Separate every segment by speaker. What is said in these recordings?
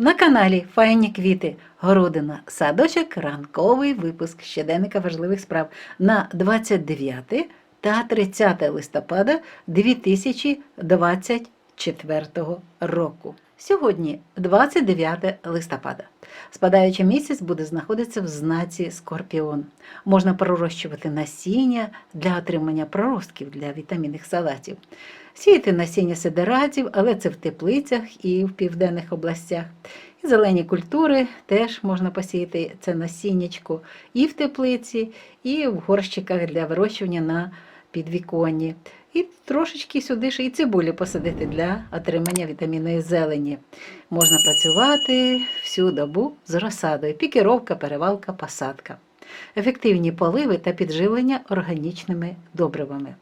Speaker 1: На каналі Файні квіти, городина, садочок, ранковий випуск щоденника важливих справ на 29 та 30 листопада 2024 року. Сьогодні 29 листопада. Спадаючий місяць буде знаходитися в знаці Скорпіон. Можна пророщувати насіння для отримання проростків для вітамінних салатів. Сіяти насіння сидератів, але це в теплицях і в південних областях. І зелені культури теж можна посіяти це насіннячко і в теплиці, і в горщиках для вирощування на підвіконні. І трошечки сюди ж і цибулі посадити для отримання вітамінної зелені. Можна працювати всю добу з розсадою, пікіровка, перевалка, посадка. Ефективні поливи та підживлення органічними добривами.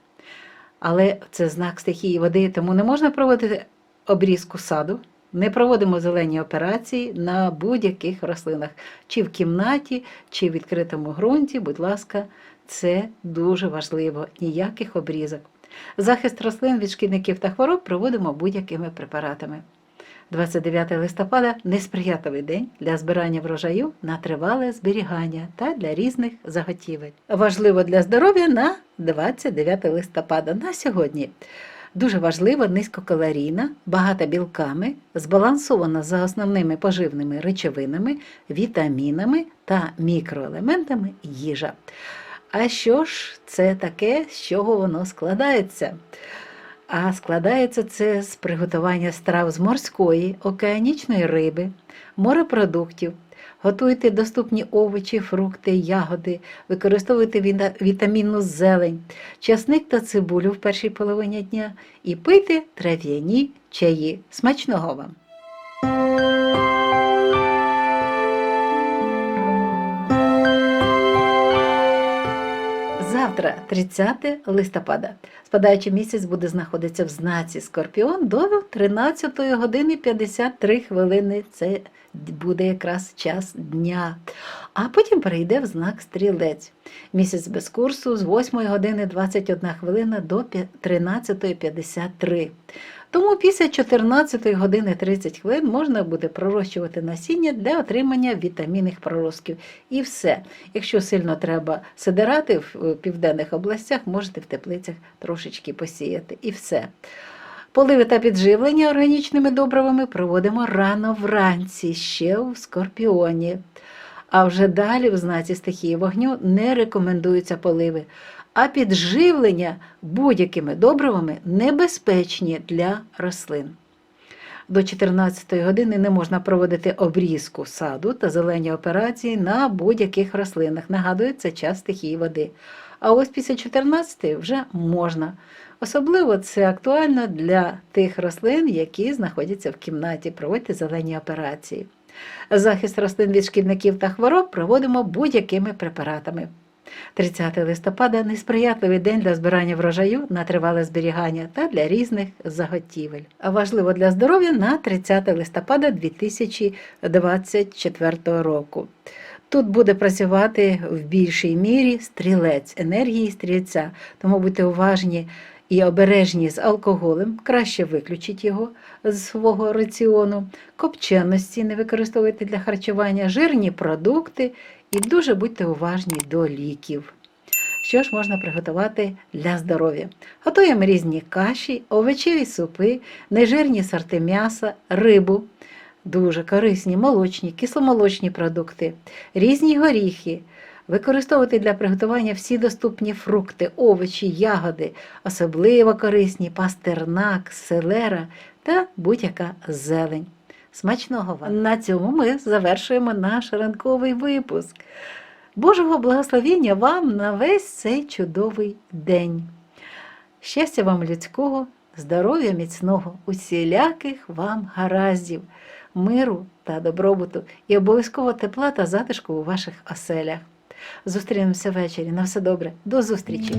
Speaker 1: Але це знак стихії води, тому не можна проводити обрізку саду. Не проводимо зелені операції на будь-яких рослинах, чи в кімнаті, чи в відкритому ґрунті. Будь ласка, це дуже важливо. Ніяких обрізок. Захист рослин від шкідників та хвороб проводимо будь-якими препаратами. 29 листопада несприятливий день для збирання врожаю на тривале зберігання та для різних заготівель. Важливо для здоров'я на 29 листопада на сьогодні. Дуже важлива низькокалорійна, багата білками, збалансована за основними поживними речовинами, вітамінами та мікроелементами їжа. А що ж це таке, з чого воно складається? А складається це з приготування страв з морської, океанічної риби, морепродуктів. Готуйте доступні овочі, фрукти, ягоди, використовуйте віта- вітамінну зелень, часник та цибулю в першій половині дня і пийте трав'яні чаї. Смачного вам! Завтра, 30 листопада, спадаючий місяць буде знаходитися в знаці Скорпіон до 13 години 53 хвилини. Це буде якраз час дня. А потім перейде в знак стрілець. Місяць без курсу з 8 години 21 хвилина до 13.53. Тому після 14 години 30 хвилин можна буде пророщувати насіння для отримання вітамінних проростків. І все. Якщо сильно треба сидирати в південних областях, можете в теплицях трошечки посіяти. І все. Поливи та підживлення органічними добривами проводимо рано вранці, ще в скорпіоні. А вже далі в знаці стихії вогню не рекомендуються поливи, а підживлення будь-якими добривами небезпечні для рослин. До 14 години не можна проводити обрізку саду та зелені операції на будь-яких рослинах. Нагадую, це час стихії води. А ось після 14 вже можна. Особливо це актуально для тих рослин, які знаходяться в кімнаті. Проводьте зелені операції. Захист рослин від шкідників та хвороб проводимо будь-якими препаратами. 30 листопада несприятливий день для збирання врожаю на тривале зберігання та для різних заготівель. А важливо для здоров'я на 30 листопада 2024 року. Тут буде працювати в більшій мірі стрілець, енергії стрільця, тому будьте уважні і обережні з алкоголем, краще виключіть його з свого раціону, копченості не використовуйте для харчування, жирні продукти і дуже будьте уважні до ліків. Що ж можна приготувати для здоров'я? Готуємо різні каші, овочеві супи, нежирні сорти м'яса, рибу, дуже корисні молочні, кисломолочні продукти, різні горіхи. Використовувати для приготування всі доступні фрукти, овочі, ягоди, особливо корисні пастернак, селера та будь-яка зелень. Смачного вам! На цьому ми завершуємо наш ранковий випуск. Божого благословення вам на весь цей чудовий день. Щастя вам людського, здоров'я міцного, усіляких вам гараздів, миру та добробуту і обов'язково тепла та затишку у ваших оселях. Зустрінемося ввечері. На все добре. До зустрічі!